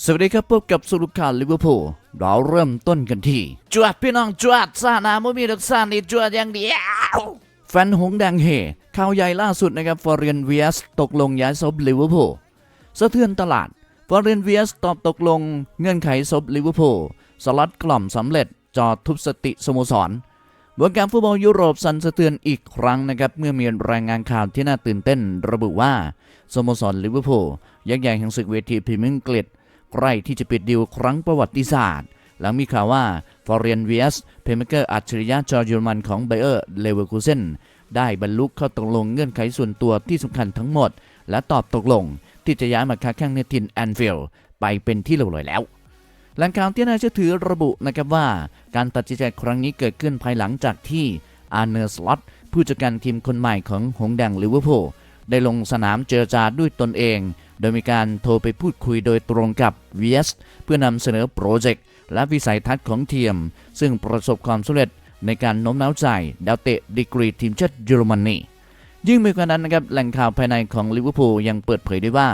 สวัสดีครับพบกับสุรุขาลิเวอร์พูลเราเริ่มต้นกันที่ จวดพี่น้องจวดซานาไม่มีดอกซานี่จวดอย่างเดียวแฟนหงแดงเฮข่าวใหญ่ล่าสุดนะครับฟอร์เรนเวียสตกลงย้ายซบลิเวอร์พูลสะเทือนตลาดฟอร์เรนเวียสตอบตกลงเงื่อนไขซบลิเวอร์พูลสล็อตกล่อมสำเร็จจอทุบสติสโมสรวงการฟุตบอลยุโรปสั่นสะเทือนอีกครั้งนะครับเมื่อมีรายงานข่าวที่น่าตื่นเต้น ระบุว่าสโมสรลิเวอร์พูลยักษ์ใหญ่แห่งศึกเวทีพรีเมียร์อังกฤษ ใกล้ที่จะปิดดีลครั้งประวัติศาสตร์ หลังมีข่าวว่าฟอร์เรียนเวียสเพเมเกอร์อัจฉริยะจอร์เยอรมันของไบเออร์เลเวอร์คูเซนได้บรรลุเข้าตกลงเงื่อนไขส่วนตัวที่สำคัญทั้งหมด และตอบตกลงที่จะย้ายมาค้าแข่งในทินแอนฟิลด์ไปเป็นที่เรียบร้อยแล้วแหล่งข่าวที่น่าเชื่อถือระบุนะครับว่า การตัดสินใจครั้งนี้เกิดขึ้นภายหลังจากที่อาร์เนอร์สล็อตผู้จัดการทีมคนใหม่ของหงแดงลิเวอร์พูลได้ลงสนามเจรจาด้วยตนเอง โดยมีการโทรไปพูดคุยโดยตรงกับ VS เพื่อนำเสนอโปรเจกต์และวิสัยทัศน์ของทีม ซึ่งประสบความสำเร็จในการโน้มน้าวใจดาวเตะดีกรีทีมชาติเยอรมนียิ่งไปกว่านั้นนะครับแหล่งข่าวภายในของลิเวอร์พูลยังเปิดเผยด้วยว่า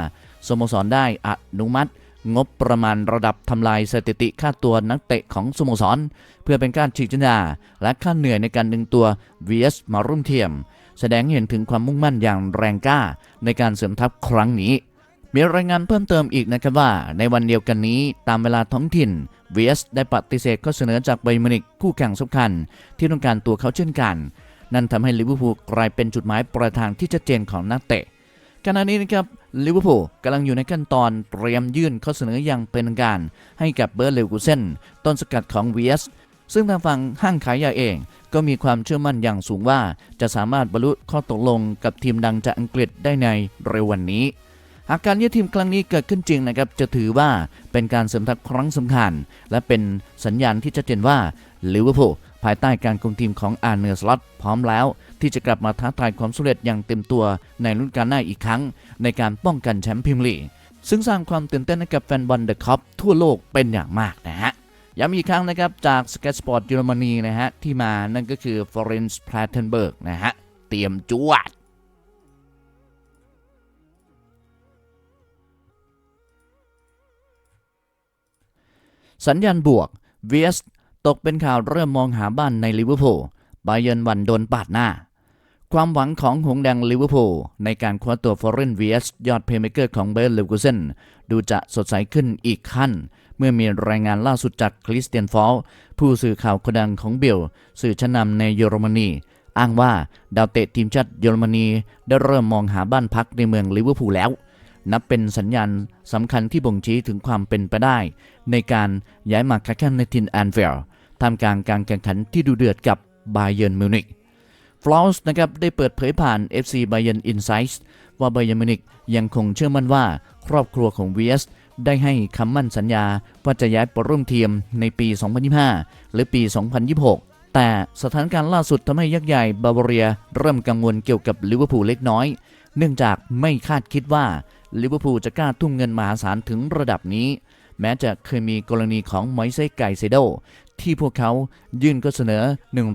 สโมสรได้อนุมัติ งบประมาณระดับทำลายสถิติค่าตัวนักเตะของสโมสร เพื่อเป็นการฉีกสัญญาและค่าเหนื่อยในการดึงตัว VS มาร่วมเทียม แสดงเห็นถึงความมุ่งมั่นอย่างแรงกล้าในการเสริมทัพครั้งนี้ มีรายงานเพิ่มเติมอีกนะครับว่า ในวันเดียวกันนี้ตามเวลาท้องถิ่น VS ได้ปฏิเสธข้อเสนอจากไบยอร์มินิกคู่แข่งสำคัญ ที่ต้องการตัวเขาเช่นกัน นั่นทำให้ลิเวอร์พูลกลายเป็นจุดหมายปลายทางที่ชัดเจนของนักเตะขณะนี้นะครับลิเวอร์พูลกำลังอยู่ในขั้นตอนเตรียมยื่นข้อเสนออย่างเป็นทางการ ให้กับเบอร์เลวกูเซนต้นสกัดของ VS ซึ่งทางฝั่งห้างขายยาเอง ก็มีความเชื่อมั่นอย่างสูงว่า จะสามารถบรรลุข้อตกลงกับทีมดังจากอังกฤษได้ในเร็ววันนี้ หากการเย้ายทีมครั้งนี้เกิดขึ้นจริงนะครับจะถือว่าเป็นการเสริมทัพครั้งสำคัญ และเป็นสัญญาณที่ชัดเจนว่าลิเวอร์พูลภายใต้การคุมทีมของอาร์เนอร์สล็อตพร้อมแล้ว ที่จะกลับมาท้าทายความสำเร็จอย่างเต็มตัวในรุ่นการหน้าอีกครั้ง ในการป้องกันแชมป์พรีเมียร์ลีกซึ่งสร้างความตื่นเต้นให้กับแฟนบอลเดอะคัพทั่วโลกเป็นอย่างมากนะฮะย้ำอีกครั้งนะครับจากสเก็ตสปอร์ตเยอรมนีนะฮะที่มานั่นก็คือฟอเรนซ์แพลาเทนเบิร์กนะฮะเตรียมจวด สัญญาณบวก VS ตกเป็นข่าวเริ่มมองหาบ้านในลิเวอร์พูลบาเยนวันโดนปาดหน้า ความหวังของหงแดงลิเวอร์พูลในการคว้าตัวฟอร์เรน VS ยอดเพย์เมเกอร์ของเบอร์เลวกูเซนดูจะสดใสขึ้นอีกขั้น เมื่อมีรายงานล่าสุดจากคริสเตียนฟอลผู้สื่อข่าวคนดังของเบลสื่อชั้นนำในเยอรมนีอ้างว่าดาวเตะทีมชาติเยอรมนีได้เริ่มมองหาบ้านพักในเมืองลิเวอร์พูลแล้ว นับเป็นสัญญาณสำคัญที่บ่งชี้ถึงความเป็นไปได้ ในการย้ายมาค้าแข่งในทินแอนเฟลทำกลางการแข่งขันที่ดูเดือดกับบาเยิร์นมิวนิกฟลอสนะครับได้เปิดเผยผ่าน FC Bayern Insights ว่าไบเย r n มิวนิกยังคงเชื่อมั่นว่าครอบครัวของ VS ได้ให้คำมั่นสัญญาว่าจะย้ายไปร่วมทีมในปี 2025 หรือปี 2026 แต่สถานการณ์ล่าสุดทำให้ยักษ์ใหญ่บาวาเรียเริ่มกังวลเกี่ยวกับลิเวอร์พูลเล็กน้อย เนื่องจากไม่คาดคิดว่า ลิเวอร์พูลจะกล้าทุ่มเงินมหาศาลถึงระดับนี้ แม้จะเคยมีกรณีของไมเซไกเซโดที่พวกเขายื่นก็เสนอ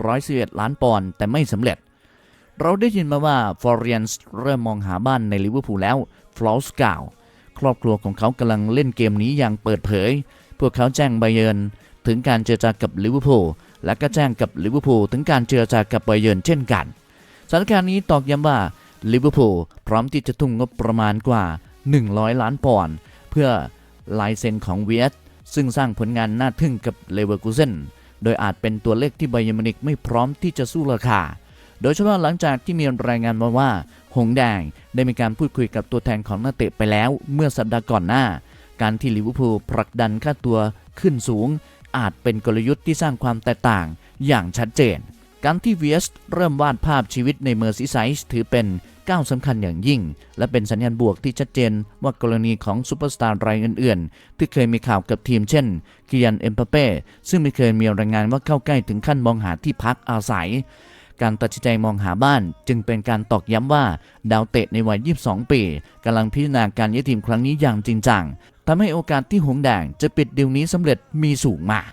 111 ล้านปอนด์แต่ไม่สำเร็จ เราได้ยินมาว่าฟอร์เรียนส์เริ่มมองหาบ้านในลิเวอร์พูลแล้วฟลอสกล่าวครอบครัวของเขากำลังเล่นเกมนี้อย่างเปิดเผย พวกเขาแจ้งไบเยนถึงการเจรจากับลิเวอร์พูลและก็แจ้งกับลิเวอร์พูลถึงการเจรจากับไบเยนเช่นกันสถานการณ์นี้ตอกย้ำว่า ลิเวอร์พูลพร้อมที่จะทุ่มงบประมาณกว่า 100 ล้านปอนด์เพื่อลายเซ็นของเวียสซึ่งสร้างผลงานน่าทึ่งกับเลเวอร์คูเซนโดยอาจเป็นตัวเลขที่ไบยมินิกไม่พร้อมที่จะสู้ราคา โดยเฉพาะหลังจากที่มีรายงานมาว่า หงแดงได้มีการพูดคุยกับตัวแทนของนักเตะไปแล้ว เมื่อสัปดาห์ก่อนหน้า การที่ลิเวอร์พูลผลักดันค่าตัวขึ้นสูง อาจเป็นกลยุทธ์ที่สร้างความแตกต่างอย่างชัดเจน การที่ VS เริ่มวาดภาพชีวิตในเมอร์ซีไซส์ถือเป็น ก้าวสำคัญอย่างยิ่ง และเป็นสัญญาณบวกที่ชัดเจนว่ากรณีของซูเปอร์สตาร์รายอื่นๆ ที่เคยมีข่าวกับทีมเช่นกิยันเอ็มปาเป้ซึ่งไม่เคยมีรายงานว่าเข้าใกล้ถึงขั้นมองหาที่พักอาศัย การตัดสินใจมองหาบ้าน จึงเป็นการตอกย้ำว่า ดาวเตะในวัย 22 ปีกำลังพิจารณาการย้ายทีมครั้งนี้อย่างจริงจังทำให้โอกาสที่หงแดงจะปิดดีลนี้สำเร็จมีสูงมาก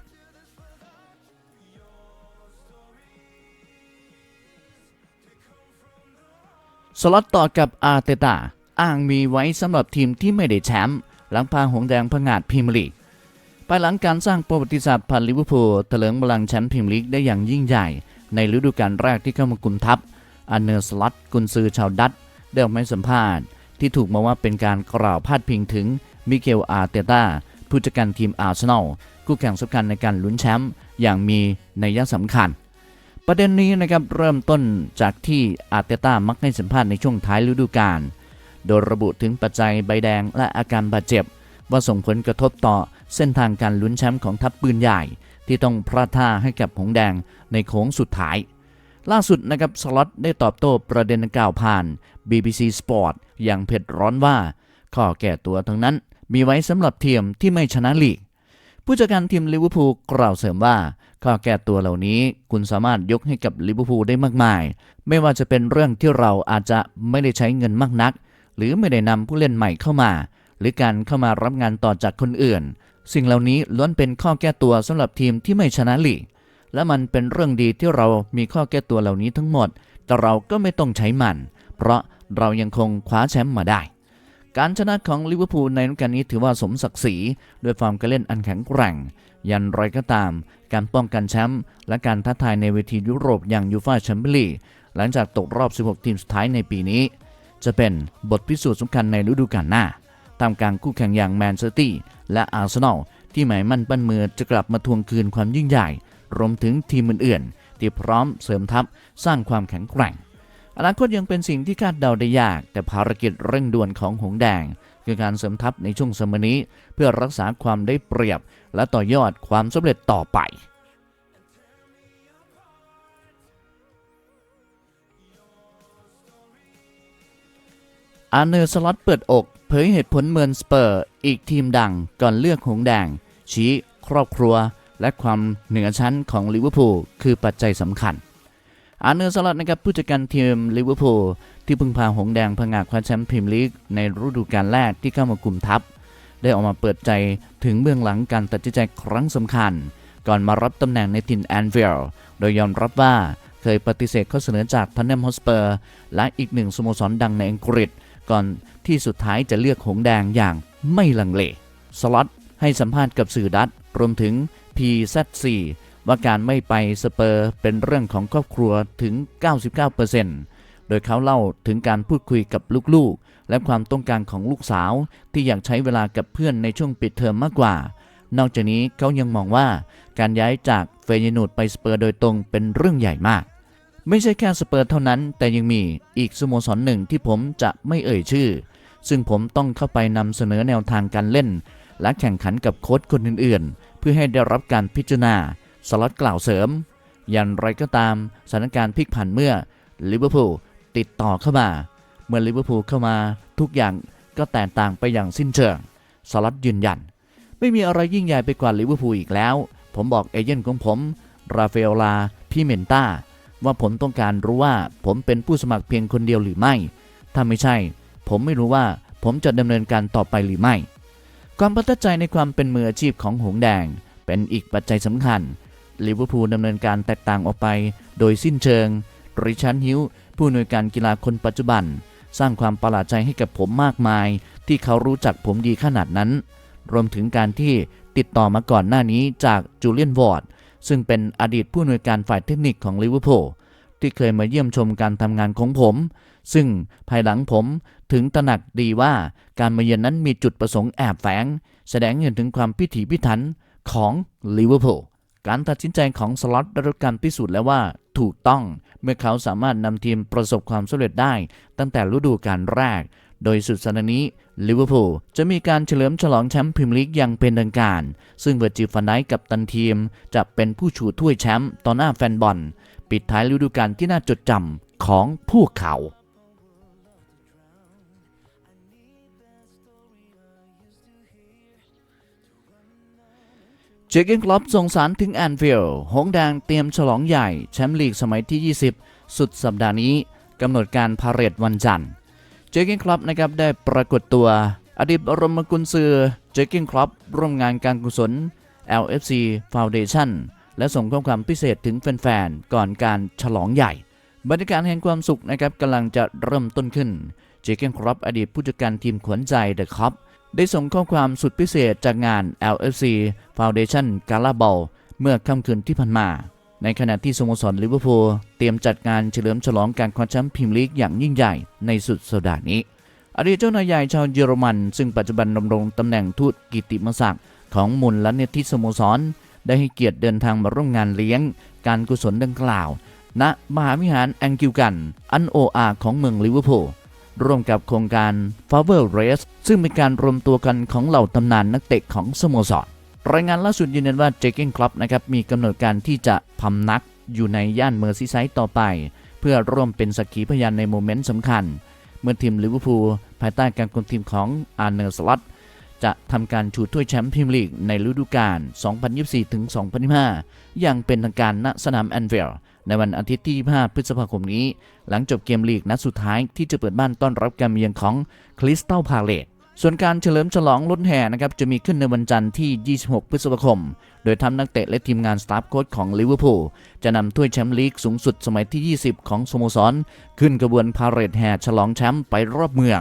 สล็อตต่อกับอาร์เตตาอ้างมีไว้สำหรับทีมที่ไม่ได้แชมป์หลังพาหงแดงผงาดพรีเมียร์ลีกภายหลังการสร้างประวัติศาสตร์ผ่านลิเวอร์พูลเถลิงบลลังแชมป์พรีเมียร์ลีกได้อย่างยิ่งใหญ่ ในฤดูกาลแรกที่เข้ามากุมทัพอันเนอร์สลัตกุนซือชาวดัตได้ออกมาสัมภาษณ์ ที่ถูกมองว่าเป็นการกล่าวพาดพิงถึงมิเกลอาร์เตตาผู้จัดการทีมอาร์เซนอลคู่แข่งสำคัญในการลุ้นแชมป์อย่างมีนัยสำคัญ ประเด็นนี้นะครับเริ่มต้นจากที่อาร์เตต้ามักให้สัมภาษณ์ในช่วงท้ายฤดูกาลโดยระบุถึงปัจจัยใบแดงและอาการบาดเจ็บ ว่าส่งผลกระทบต่อเส้นทางการลุ้นแชมป์ของทัพปืนใหญ่ ที่ต้องพลาดท่าให้กับหงส์แดงในโค้งสุดท้าย ล่าสุดนะครับสล็อตได้ตอบโต้ประเด็นกล่าวผ่าน BBC Sport อย่างเผ็ดร้อนว่า ข้อแก้ตัวทั้งนั้นมีไว้สำหรับทีมที่ไม่ชนะลีก ผู้จัดการทีมลิเวอร์พูลกล่าวเสริมว่า ข้อแก้ตัวเหล่านี้คุณสามารถยกให้กับลิเวอร์พูลได้มากมาย ไม่ว่าจะเป็นเรื่องที่เราอาจจะไม่ได้ใช้เงินมากนัก หรือไม่ได้นำผู้เล่นใหม่เข้ามา หรือการเข้ามารับงานต่อจากคนอื่น สิ่งเหล่านี้ล้วนเป็นข้อแก้ตัวสำหรับทีมที่ไม่ชนะลีกและมันเป็นเรื่องดีที่เรามีข้อแก้ตัวเหล่านี้ทั้งหมด แต่เราก็ไม่ต้องใช้มัน เพราะเรายังคงคว้าแชมป์มาได้ การชนะของลิเวอร์พูลในฤดูกาลนี้ถือว่าสมศักดิ์ศรีด้วยฟอร์มการเล่นอันแข็งแกร่ง ยันไรก็ตาม การป้องกันแชมป์และการท้าทายในเวทียุโรปอย่างยูฟ่าแชมเปี้ยนลีกหลังจากตกรอบ 16 ทีมสุดท้ายในปีนี้ จะเป็นบทพิสูจน์สำคัญในฤดูกาลหน้าตามกลางคู่แข่งอย่างแมนเชสเตอร์และอาร์เซนอลที่หมายมั่นปั้นมือจะกลับมาทวงคืนความยิ่งใหญ่ รวมถึงทีมอื่นๆที่พร้อมเสริมทัพสร้างความแข็งแกร่ง อนาคตยังเป็นสิ่งที่คาดเดาได้ยาก แต่ภารกิจเร่งด่วนของหงแดง คือการเสริมทัพในช่วงสมัยนี้ เพื่อรักษาความได้เปรียบ และต่อยอดความสำเร็จต่อไปอาเนอร์สล็อตเปิดอก เผยเหตุผลเมินสเปอร์ อีกทีมดังก่อนเลือกหงแดง ชี้ครอบครัว และความเหนือชั้นของลิเวอร์พูลคือปัจจัยสำคัญ อาร์เนอร์สล็อตนะครับผู้จัดการทีมลิเวอร์พูลที่เพิ่งพาหงส์แดงผงาดคว้าแชมป์พรีเมียร์ลีกในฤดูกาลแรกที่เข้ามากลุ่มทัพ ได้ออกมาเปิดใจถึงเบื้องหลังการตัดสินใจครั้งสำคัญ ก่อนมารับตำแหน่งในทินแอนฟิลโดยยอมรับว่าเคยปฏิเสธข้อเสนอจากทันเนมฮอสเปอร์และอีกหนึ่งสโมสรดังในอังกฤษ ก่อนที่สุดท้ายจะเลือกหงส์แดงอย่างไม่ลังเลสล็อตให้สัมภาษณ์กับสื่อดัตรวมถึง PZ4 ว่าการไม่ไปสเปอร์เป็นเรื่องของครอบครัวถึง 99%โดยเขาเล่าถึงการพูดคุยกับลูกๆ และความต้องการของลูกสาว ที่อยากใช้เวลากับเพื่อนในช่วงปิดเทอมมากกว่า นอกจากนี้เขายังมองว่าการย้ายจากเฟยนูดไปสเปอร์โดยตรงเป็นเรื่องใหญ่มาก ไม่ใช่แค่สเปอร์เท่านั้น แต่ยังมีอีกสโมสรหนึ่งที่ผมจะไม่เอ่ยชื่อ ซึ่งผมต้องเข้าไปนำเสนอแนวทางการเล่น และแข่งขันกับโค้ชคนอื่นๆ เพื่อให้ได้รับการพิจารณา สล็อตกล่าวเสริม อย่างไรก็ตามสถานการณ์พลิกผันเมื่อลิเวอร์พูลติดต่อเข้ามา เมื่อลิเวอร์พูลเข้ามาทุกอย่างก็แตกต่างไปอย่างสิ้นเชิงสล็อตยืนยัน ไม่มีอะไรยิ่งใหญ่ไปกว่าลิเวอร์พูลอีกแล้ว ผมบอกเอเจนต์ของผมราเฟลลาพิเมนตาว่าผมต้องการรู้ว่าผมเป็นผู้สมัครเพียงคนเดียวหรือไม่ ถ้าไม่ใช่ ผมไม่รู้ว่าผมจะดำเนินการต่อไปหรือไม่ ความประทับใจในความเป็นมืออาชีพของหงแดง เป็นอีกปัจจัยสำคัญ ลิเวอร์พูลดำเนินการแตกต่างออกไป โดยสิ้นเชิง ริชันฮิวผู้อำนวยการกีฬาคนปัจจุบัน สร้างความประหลาดใจให้กับผมมากมาย ที่เขารู้จักผมดีขนาดนั้น รวมถึงการที่ติดต่อมาก่อนหน้านี้จากจูเลียนวอร์ดซึ่งเป็นอดีตผู้อำนวยการฝ่ายเทคนิคของลิเวอร์พูลที่เคยมาเยี่ยมชมการทำงานของผม ซึ่งภายหลังผมถึงตระหนักดีว่าการมาเยือนนั้นมีจุดประสงค์แอบแฝง แสดงเห็นถึงความพิถีพิถันของลิเวอร์พูล การตัดสินใจของสล็อตได้รับการพิสูจน์แล้วว่าถูกต้องเมื่อเขาสามารถนำทีมประสบความสำเร็จได้ ตั้งแต่ฤดูกาลแรก โดยสุดสัปดาห์นี้ลิเวอร์พูลจะมีการเฉลิมฉลองแชมป์พรีเมียร์ลีกอย่างเป็นทางการ ซึ่งเวอร์จิลฟันไดค์กับตันทีม จะเป็นผู้ชูถ้วยแชมป์ต่อหน้าแฟนบอล ปิดท้ายฤดูกาลที่น่าจดจำของพวกเขา เจเกนคลอปส่งสารถึงแอนฟิลหงแดงเตรียมฉลองใหญ่แชมป์ลีกสมัยที่ 20 สุดสัปดาห์นี้กำหนดการพาเรดวันจันทร์ เจเกนคลอปนะครับได้ปรากฏตัว อดีตรมกุญซือเจเกนคลอปร่วมงานการกุศล LFC Foundation และส่งข้อความพิเศษถึงแฟนๆ ก่อนการฉลองใหญ่ บรรยากาศแห่งความสุขนะครับกำลังจะเริ่มต้นขึ้น เจเกนครอปอดีตผู้จัดการทีมขวัญใจเดอะคอปได้ส่งข้อความสุดพิเศษจากงาน LFC Foundation Gala Ball เมื่อค่ำคืนที่ผ่านมา ในขณะที่สโมสรลิเวอร์พูลเตรียมจัดงานเฉลิมฉลองการคว้าแชมป์พรีเมียร์ลีกอย่างยิ่งใหญ่ในสุดสัปดาห์นี้อดีตเจ้านายใหญ่ชาวเยอรมัน ซึ่งปัจจุบันดำรงตำแหน่งทูตกิติมศักดิ์ของมูลนิธิสโมสร ได้ให้เกียรติเดินทางมาร่วมงานเลี้ยง การกุศลดังกล่าว ณมหาวิหารแองกิลกัน อันโออาของเมืองลิเวอร์พูลร่วมกับโครงการ f a v e r Race ซึ่งเป็นการรวมตัวกันของเหล่าตำนานนักเตะของสโมสร รายงานล่าสุดยืนยันว่าเจเกนคลับนะครับมีกำหนดการที่จะพำนักอยู่ในย่านเมอร์ซีไซด์ต่อไป เพื่อร่วมเป็นสักขีพยานในโมเมนต์สำคัญ เมื่อทีมลิเวอร์พูลภายใต้การคุมทีมของอาร์เนอร์สล็อตจะทำการชูถ้วยแชมป์พรีเมียร์ลีกในฤดูกาล 2024-2025 อย่างเป็นทางการณสนามแอนฟิลในวันอาทิตย์ที่25พฤษภาคมนี้ หลังจบเกมลีกนัดสุดท้ายที่จะเปิดบ้านต้อนรับการมาเยือนของคริสตัลพาเลต ส่วนการเฉลิมฉลองรถแห่นะครับจะมีขึ้นในวันจันทร์ที่ 26 พฤษภาคม โดยทำนักเตะและทีมงานสตาฟโค้ชของลิเวอร์พูลจะนำถ้วยแชมป์ลีกสูงสุดสมัยที่ 20 ของสโมสร ขึ้นกระบวนพาเหรดแห่ฉลองแชมป์ไปรอบเมือง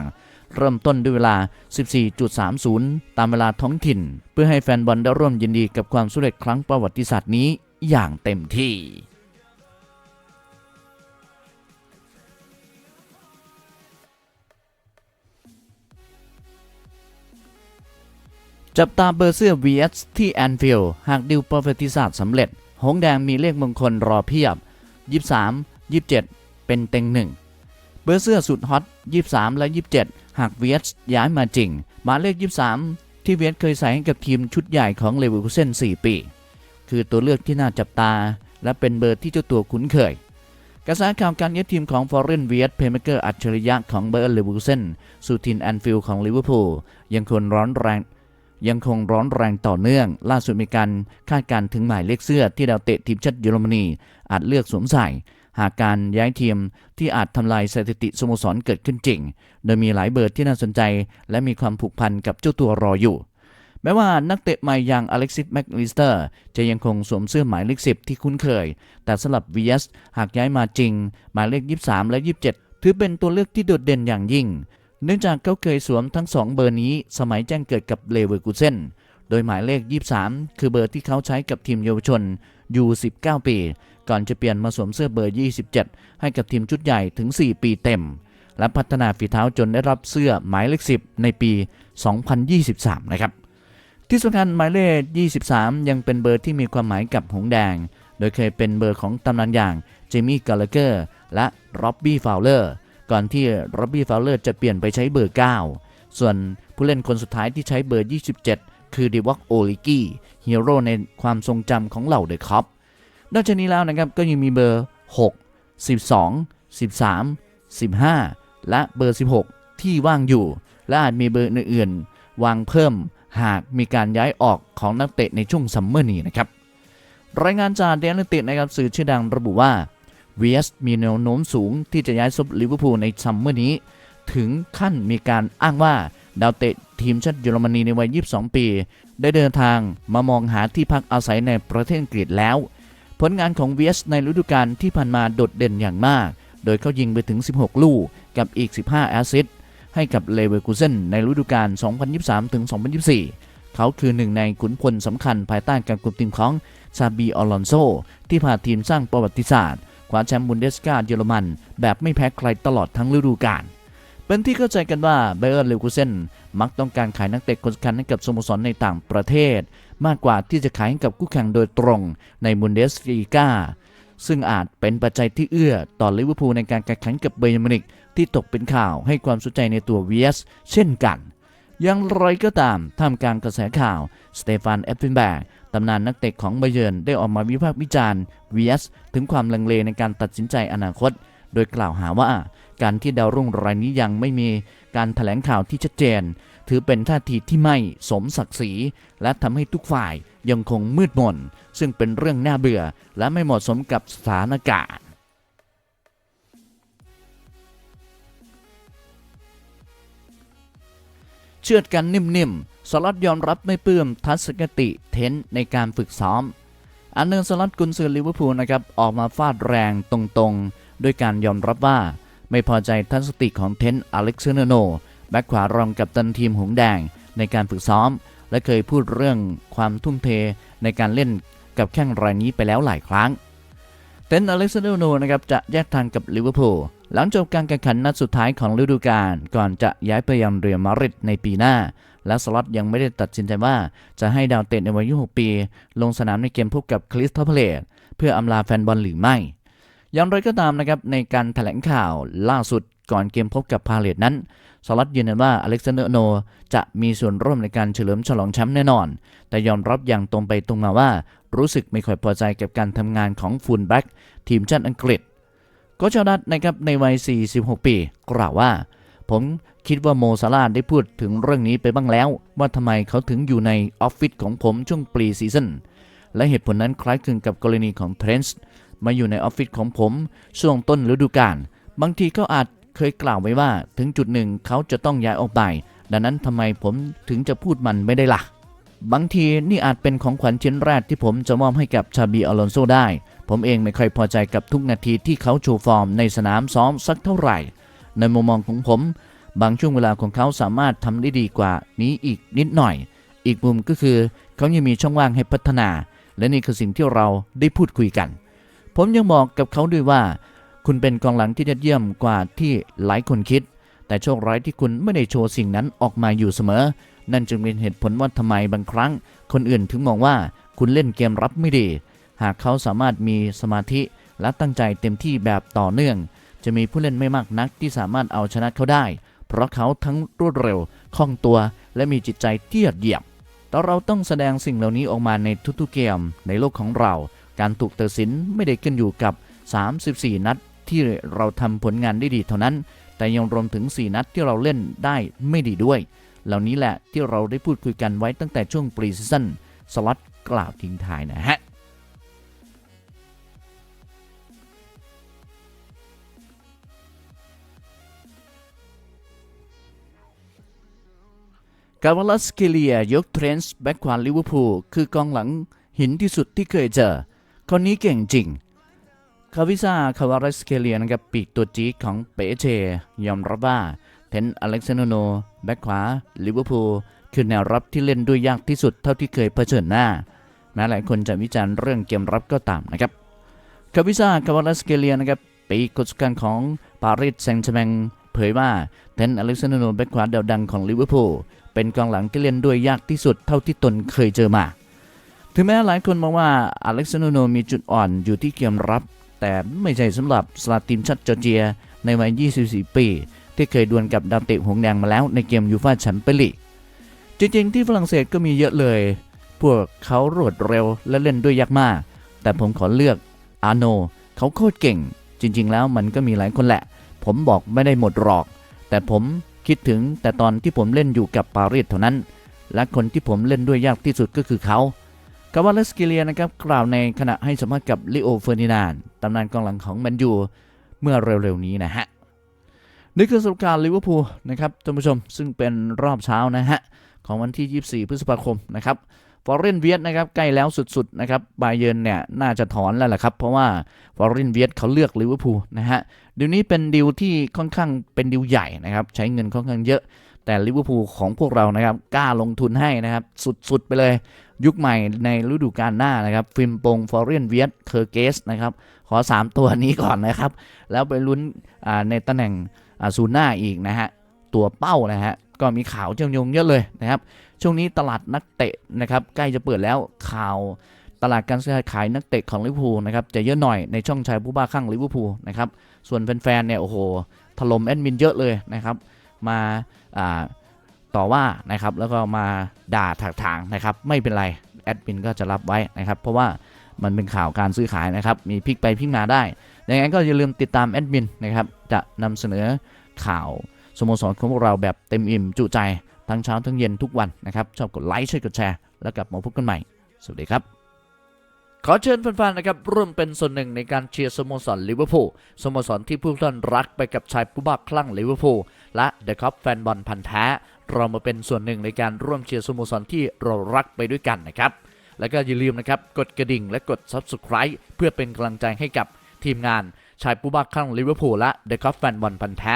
เริ่มต้นด้วยเวลา 14.30 ตามเวลาท้องถิ่น เพื่อให้แฟนบอลได้ร่วมยินดีกับความสำเร็จครั้งประวัติศาสตร์นี้อย่างเต็มที่ จับตาเบอร์เสื้อ VS ที่แอนฟิลด์หากดิวประวัติศาสตร์สำเร็จ หงแดงมีเลขมงคลรอเพียบ 23 27 เป็นเต็งหนึ่งเบอร์เสื้อสุดฮอต 23 และ 27 หาก VS ย้ายมาจริง หมายเลข 23 ที่ VS เคยใส่ให้กับทีมชุดใหญ่ของเลเวอร์คูเซน4 ปี คือตัวเลือกที่น่าจับตา และเป็นเบอร์ที่เจ้าตัวคุ้นเคยกระแสข่าวการยึดทีมของฟอร์เรนเวียสเพย์เมเกอร์อัจฉริยะของเบอร์เลเวอร์คูเซนสู่ทีมแอนฟิลด์ของลิเวอร์พูลยังคงร้อนแรง ยังคงร้อนแรงต่อเนื่อง ล่าสุดมีการคาดการถึงหมายเลขเสื้อที่ดาวเตะทีมชาติเยอรมนีอาจเลือกสวมใส่ หากการย้ายทีมที่อาจทำลายสถิติสโมสรเกิดขึ้นจริง โดยมีหลายเบอร์ที่น่าสนใจ และมีความผูกพันกับเจ้าตัวรออยู่แม้ว่านักเตะใหม่อย่างอเล็กซิสแม็กลิสเตอร์จะยังคงสวมเสื้อหมายเลข 10 ที่คุ้นเคย แต่สำหรับ VS หากย้ายมาจริง หมายเลข 23 และ 27 ถือเป็นตัวเลือกที่โดดเด่นอย่างยิ่ง เนื่องจากเขาเคยสวมทั้ง 2 เบอร์นี้สมัยแจ้งเกิดกับเลเวอร์กูเซนโดยหมายเลข 23 คือเบอร์ที่เขาใช้กับทีมเยาวชนอยู่19 ปี ก่อนจะเปลี่ยนมาสวมเสื้อเบอร์ 27 ให้กับทีมชุดใหญ่ถึง 4 ปีเต็ม และพัฒนาฝีเท้าจนได้รับเสื้อหมายเลข 10 ในปี 2023 นะครับ ที่สำคัญหมายเลข 23 ยังเป็นเบอร์ที่มีความหมายกับหงส์แดง โดยเคยเป็นเบอร์ของตำนานอย่างเจมี่กาลเกอร์และร็อบบี้ฟาวเลอร์ ก่อนที่ร็อบบี้ฟาวเลอร์จะเปลี่ยนไปใช้เบอร์ 9 ส่วนผู้เล่นคนสุดท้ายที่ใช้เบอร์ 27 คือดิวอกโอลิกี้ฮีโร่ในความทรงจำของเหล่าเดอะคอปนอกจากนี้แล้วนะครับก็ยังมีเบอร์ 6 12 13 15 และเบอร์ 16 ที่ว่างอยู่ และอาจมีเบอร์อื่นๆ วางเพิ่มหากมีการย้ายออกของนักเตะในช่วงซัมเมอร์นี้นะครับ รายงานจากเดนตินะครับสื่อชื่อดังระบุว่า VS มีแนวโน้มสูงที่จะย้ายซบลิเวอร์พูลในซัมเมอร์นี้ ถึงขั้นมีการอ้างว่าดาวเตะทีมชาติเยอรมนีในวัย 22 ปี ได้เดินทางมามองหาที่พักอาศัยในประเทศอังกฤษแล้ว ผลงานของ VS ในฤดูกาลที่ผ่านมาโดดเด่นอย่างมาก โดยเขายิงไปถึง 16 ลูกกับอีก 15 แอสซิสต์ให้กับเลเวอร์คูเซนในฤดูกาล 2023-2024 เขาคือหนึ่งในขุนพลสำคัญภายใต้การคุมทีมของซาบีออลอนโซที่พาทีมสร้างประวัติศาสตร์ คว้าแชมป์บุนเดสกาเยอรมัน แบบไม่แพ้ใครตลอดทั้งฤดูกาลเป็นที่เข้าใจกันว่าไบเออร์เลวคูเซนมักต้องการขายนักเตะคนสำคัญให้กับสโมสรในต่างประเทศ มากกว่าที่จะขายให้กับคู่แข่งโดยตรงในบุนเดสลีกาซึ่งอาจเป็นปัจจัยที่เอื้อต่อลิเวอร์พูลในการแข่งขันกับเบย์มินิกที่ตกเป็นข่าวให้ความสนใจในตัว VS เช่นกันอย่างไรก็ตามท่ามกลางกระแสข่าวสเตฟานเอฟเฟนแบก ตำนานนักเตะของไบเยิร์นได้ออกมาวิพากษ์วิจารณ์ VS ถึงความลังเลในการตัดสินใจอนาคต โดยกล่าวหาว่า การที่ดาวรุ่งรายนี้ยังไม่มีการถแถลงข่าวที่ชัดเจน ถือเป็นท่าทีที่ไม่สมศักดิ์ศรี และทำให้ทุกฝ่ายยังคงมืดมน ซึ่งเป็นเรื่องน่าเบื่อ และไม่เหมาะสมกับสถานการณ์เชื่อดกันนิ่มๆ สล็อตยอมรับไม่ปลื้มทัศนคติเทนในการฝึกซ้อม อันเนอร์สล็อตกุนซือลิเวอร์พูลนะครับออกมาฟาดแรงตรงๆ ด้วยการยอมรับว่า ไม่พอใจทัศนคติของเทนอเล็กซานโนแบ็คขวารองกับตันทีมหงแดงในการฝึกซ้อม และเคยพูดเรื่องความทุ่มเทในการเล่นกับแข้งรายนี้ไปแล้วหลายครั้งเต็นอเล็กซานเดอร์โนนะครับจะแยกทางกับลิเวอร์พูลหลังจบการแข่งขันนัดสุดท้ายของฤดูกาลก่อนจะย้ายไปยังเรียลมาดริดในปีหน้า และสล็อตยังไม่ได้ตัดสินใจว่าจะให้ดาวเตะในวัย26ปี ลงสนามในเกมพบกับคริสตัลเพลสเพื่ออำลาแฟนบอลหรือไม่อย่างไรก็ตามนะครับในการแถลงข่าวล่าสุดก่อนเกมพบกับพาเลตนั้นสล็อตยืนยันว่าอเล็กซานเดอร์โน จะมีส่วนร่วมในการเฉลิมฉลองแชมป์แน่นอน แต่ยอมรับอย่างตรงไปตรงมาว่า รู้สึกไม่ค่อยพอใจกับการทำงานของฟูลแบ็กทีมชาติอังกฤษก็ชาดัตนะครับในวัย 46 ปี กล่าวว่า ผม คิดว่าโมซาลาได้พูดถึงเรื่องนี้ไปบ้างแล้ว ว่าทำไมเขาถึงอยู่ในออฟฟิศของผมช่วงปรีซีซั่นและเหตุผลนั้นคล้ายคลึงกับกรณีของเทรนส์มาอยู่ในออฟฟิศของผม ช่วงต้นฤดูกาลบางทีเขาอาจเคยกล่าวไว้ว่าถึงจุดหนึ่งเขาจะต้องย้ายออกไป ดังนั้นทำไมผมถึงจะพูดมันไม่ได้ล่ะ บางทีนี่อาจเป็นของขวัญชิ้นแรกที่ผมจะมอบให้กับชาบีอลอนโซได้ ผมเองไม่ค่อยพอใจกับทุกนาทีที่เขาโชว์ฟอร์มในสนามซ้อมสักเท่าไหร่ ในมุมมองของผม บางช่วงเวลาของเขาสามารถทำได้ดีกว่านี้อีกนิดหน่อย อีกมุมก็คือเขายังมีช่องว่างให้พัฒนา และนี่คือสิ่งที่เราได้พูดคุยกัน ผมยังบอกกับเขาด้วยว่า คุณเป็นกองหลังที่ยอดเยี่ยมกว่าที่หลายคนคิด แต่โชคร้ายที่คุณไม่ได้โชว์สิ่งนั้นออกมาอยู่เสมอ นั่นจึงเป็นเหตุผลว่าทำไมบางครั้ง คนอื่นถึงมองว่าคุณเล่นเกมรับไม่ดี หากเขาสามารถมีสมาธิและตั้งใจเต็มที่แบบต่อเนื่อง จะมีผู้เล่นไม่มากนักที่สามารถเอาชนะเขาได้ เพราะเขาทั้งรวดเร็วคล่องตัว และมีจิตใจเที่ยดเยี่ยมแต่เราต้องแสดงสิ่งเหล่านี้ออกมาในทุกๆเกมในโลกของเรา การถูกตัดสินไม่ได้ขึ้นอยู่กับ 34 นัดที่เราทำผลงานได้ดีเท่านั้น แต่ยังรวมถึง 4 นัดที่เราเล่นได้ไม่ดีด้วย เหล่านี้แหละที่เราได้พูดคุยกันไว้ตั้งแต่ช่วงปรีซีซั่นสล็อตกล่าวทิ้งท้ายนะฮะ กาวาลัสเคเลียยกเทรนส์แบ็กขวาลิเวอร์พูลคือกองหลังหินที่สุดที่เคยเจอ คนนี้เก่งจริง คาวิซาคาวาลัสเคเลียนะครับปีกตัวจี๊ดของเปเชยอมรับว่าเทนอเล็กซานโน แบ็กขวาลิเวอร์พูลคือแนวรับที่เล่นด้วยยากที่สุดเท่าที่เคยเผชิญหน้า แม้หลายคนจะวิจารณ์เรื่องเกมรับก็ตามนะครับ คาวิซาคาวาลัสเคเลียนะครับปีกกุกันของปารีสแซงต์แชร์แมงเผยว่าเทนอเล็กซานโนแบ็กขวาเดาวดังของลิเวอร์พูล เป็นกองหลังที่เล่นด้วยยากที่สุดเท่าที่ตนเคยเจอมา ถึงแม้หลายคนมองว่าอเล็กซานโนมีจุดอ่อนอยู่ที่เกมรับ แต่ไม่ใช่สำหรับสลาทีมชาติจอร์เจียในวัย 24 ปี ที่เคยดวลกับดาวเตะหงแดงมาแล้วในเกมยูฟ่าแชมเปี้ยนลีกจริงๆที่ฝรั่งเศสก็มีเยอะเลย พวกเขารวดเร็วและเล่นด้วยยากมาก แต่ผมขอเลือกอาโน เขาโคตรเก่ง จริง ๆ แล้วมันก็มีหลายคนแหละ ผมบอกไม่ได้หมดหรอก แต่ผม คิดถึงแต่ตอนที่ผมเล่นอยู่กับปารีสเท่านั้น และคนที่ผมเล่นด้วยยากที่สุดก็คือเขาคาวาเลสกิเลียนะครับกล่าวในขณะให้สัมภาษณ์กับลิโอเฟอร์นินานตำนานกองหลังของแมนยูเมื่อเร็วๆนี้นะฮะนี่คือสรุปการลิเวอร์พูลนะครับท่านผู้ชมซึ่งเป็นรอบเช้านะฮะของวันที่ 24 พฤษภาคมนะครับ ฟอร์เรนเวียตนะครับใกล้แล้วสุดๆนะครับบาเยิร์นเนี่ยน่าจะถอนแล้วแหละครับ เพราะว่าฟอร์เรนเวียตเขาเลือกลิเวอร์พูลนะฮะดีลนี้เป็นดีลที่ค่อนข้างเป็นดีลใหญ่นะครับใช้เงินค่อนข้างเยอะ แต่ลิเวอร์พูลของพวกเรานะครับกล้าลงทุนให้นะครับสุดๆไปเลย ยุคใหม่ในฤดูกาลหน้านะครับฟิมปงฟอร์เรนเวียตเคอร์เกสนะครับขอ 3 ตัวนี้ก่อนนะครับ แล้วไปลุ้นในตำแหน่งอ่าซูน่าอีกนะฮะ ตัวเป้านะฮะก็มีข่าวเจียงยงเยอะเลยนะครับช่วงนี้ตลาดนักเตะนะครับใกล้จะเปิดแล้วข่าวตลาดการซื้อขายนักเตะของลิเวอร์พูลนะครับจะเยอะหน่อยในช่องชายผู้บ้าคลั่งลิเวอร์พูลนะครับส่วนแฟนๆเนี่ยโอ้โหถล่มแอดมินเยอะเลยนะครับมาอ่าต่อว่านะครับแล้วก็มาด่าถักถางนะครับไม่เป็นไรแอดมินก็จะรับไว้นะครับเพราะว่ามันเป็นข่าวการซื้อขายนะครับมีพลิกไปพลิกมาได้ดังนั้นก็อย่าลืมติดตามแอดมินนะครับจะนำเสนอข่าว สโมสรของพวกเราแบบเต็มอิ่มจุใจ ทั้งเช้าทั้งเย็นทุกวันนะครับ ชอบกดไลค์ช่วยกดแชร์ แล้วกลับมาพบกันใหม่ สวัสดีครับ ขอเชิญแฟนๆนะครับร่วมเป็นส่วนหนึ่งในการเชียร์สโมสรลิเวอร์พูลสโมสรที่ผู้ท่านรักไปกับชายผู้บ้าคลั่งลิเวอร์พูลและเดอะคัพแฟนบอลพันธ์แท้ เรามาเป็นส่วนหนึ่งในการร่วมเชียร์สโมสรที่เรารักไปด้วยกันนะครับแล้วก็อย่าลืมนะครับกดกระดิ่งและกด Subscribe เพื่อเป็นกำลังใจให้กับทีมงานชายผู้บ้าคลั่งลิเวอร์พูลและเดอะคัพแฟนบอลพันธ์แท้